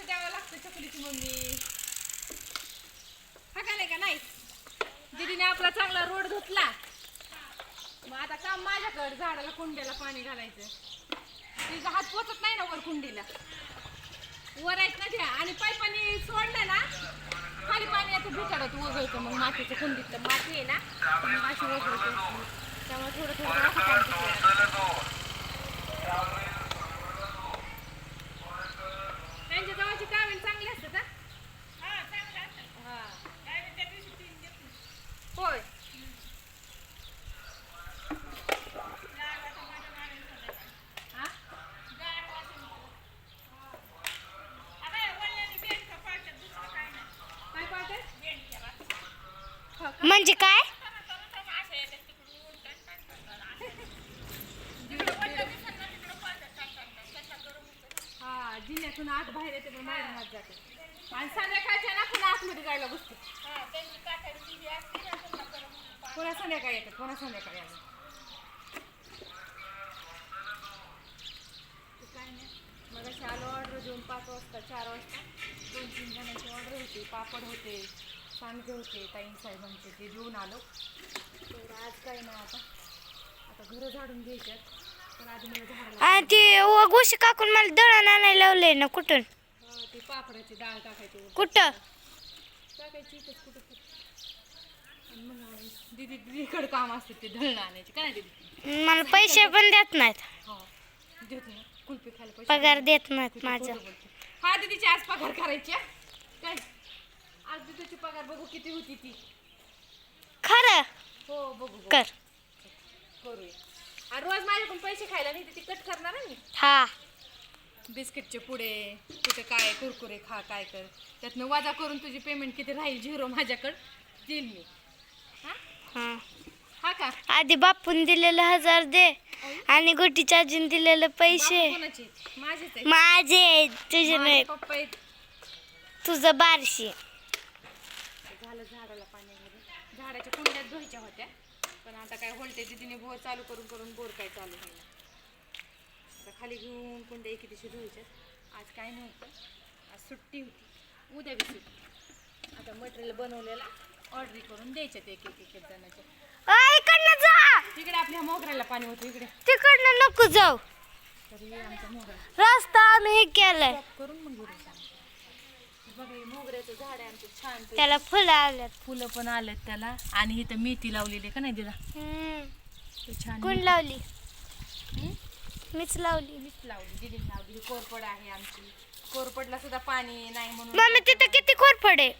लक्ष द्यावं लागतं चकलीची मम्मी. हा का नाही का? नाही. दीदीने आपला चांगला रोड धुतला. मग आता काम माझ्याकडे झाडाला कुंड्याला पाणी घालायचं. तिचा हात पोचत नाही ना वर कुंडीला. वर आहेत ना त्या. आणि पाईपाने सोडलं ना खाली पाणी येतं भिकाडत वगळतं मग मातीचं कुंडीतलं माती आहे ना मग अशी वगळते त्यामुळे थोडं थोडं असं काम करते. त्यांच्या जवळची कामे चांगली असतात हा? हा होय हा? काय पाहते? हो का? म्हणजे काय? हा जिन्यातून आत बाहेर येते पण बाहेर आत जाते. आणि संध्याकाळच्या ना पुन्हा आतमध्ये जायला बसते. पुन्हा संध्याकाळी येतात पुन्हा संध्याकाळी आले. मग अशी आलो ऑर्डर देऊन पाच वाजता चार वाजता. दोन तीन जणांची ऑर्डर होती पापड होते. सांडगे होते ताईन साहेबांचे ते देऊन आलो. तर आज काही नाही आता. आता घरं झाडून घ्यायच्यात तर आधी मला झाडाला आणि ते गोशी काकून मला दळण आणायला लावलंय ना कुठून? ते पापडाची डाळ टाकायची वर. कुठं? टाकायची इथंच कुठं? कुठं. आणि मग आणायची. दीदी दीदीकडे काम असते ते दळण आणायचे. काय नाही दीदी? मला पैसे पण देत नाहीत. हा देते ना कुल्फी खायला पैसे पगार देत नाहीत किती माझा. खोटं बोलते. हा दीदीची आज पगार करायची हा. काय? दीदीची पगार बघू किती होती ती. खरं? हो बघू बघू. कर. करूया. आणि रोज माझ्याकडून पैसे खायला नाही तर ती कट करणार मी. हा. बिस्किटचे पुडे कुठे काय कुरकुरे खा काय कर. त्यातनं वाजा करून तुझी पेमेंट किती राहील झिरो माझ्याकडं देईल मी. हा? हा. हा का? आधी बापून दिलेलं हजार दे आणि गोटीच्या आजीन दिलेलं पैसे. कोणाचे माझेच माझे तुझे नाही. पप्पा आहेत. तुझं बारशी. झालं झाडाला पाणी वगैरे झाडाच्या कुंड्यात धुवायच्या होत्या. पण आता काय होलते तिने बोर चालू करून करून बोर काय चालू नाही आता खाली घेऊन कुंड्या एके दिवशी धुवायच्या आज काय नव्हतं. आज सुट्टी होती. उद्या बी सुट्टी. आता मटेरियल बनवलेला ऑर्डर करून द्यायच्यात एक एक एक जणाच्या इकडनं जा! तिकडे आपल्या मोगऱ्याला पाणी होतं इकडे. तिकडनं नको जाऊ. तरी आमचा मोगरा रस्ता आम्ही हे केलाय. करून मग. बघा हे मोगऱ्याचं झाड आहे आमचं छान त्याला फुलं आल्यात. फुलं पण आलेत त्याला. आणि इथं मेथी लावलेली आहे का नाही दिला हम्म. ते छान कोण लावली? हं? मीच लावली. मीच लावली. दिदी लावली. ही कोरपड आहे आमची. कोरपडला सुद्धा पाणी नाही म्हणून मम्मी तिथं किती कोरफड आहे?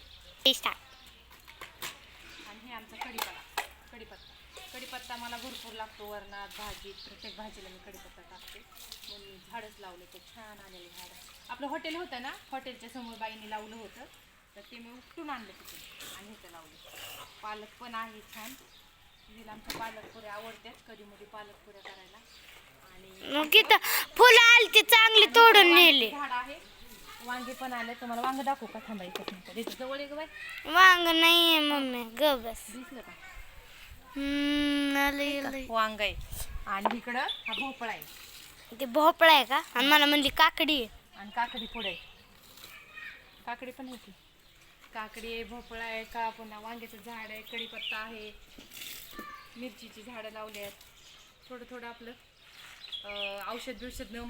आणि हे आमचा कढीपत्ता. कढीपत्ता. कढीपत्ता मला भरपूर लागतो. वरणात भाजीत प्रत्येक भाजीला मी कढीपत्ता टाकते. म्हणून मी झाडच लावले. ते छान आलेले झाड. आपलं हॉटेल होतं ना? हॉटेलच्या समोर बाईने लावलं होतं. तर ते मी उपटून आणलं तिथे. आणि इथं लावलं. पालक पण आहे छान. तिला आमच्या पालक पुऱ्या आवडत्याच कधीमध्ये पालक पुऱ्या करायला. आणि इथं फुलं आली ती चांगली तोडून नेली. झाड आहे. वांगे पण आले. तुम्हाला वांग दाखवू का? थांबायचं इथं जवळ एक बाय वांग नाहीये मम्मी. ग बस. दिसलं का. वांग आहे. आणि इकडं हा भोपळा आहे. ते भोपळा आहे का? आणि मला म्हणली काकडी आहे. आणि काकडी पुढे. काकडी पण होती. काकडी आहे भोपळा आहे का पुन्हा वांग्याचं झाड आहे कढीपत्ता आहे. मिरचीची झाडं लावली आहेत. थोडं थोडं आपलं औषध बिषध न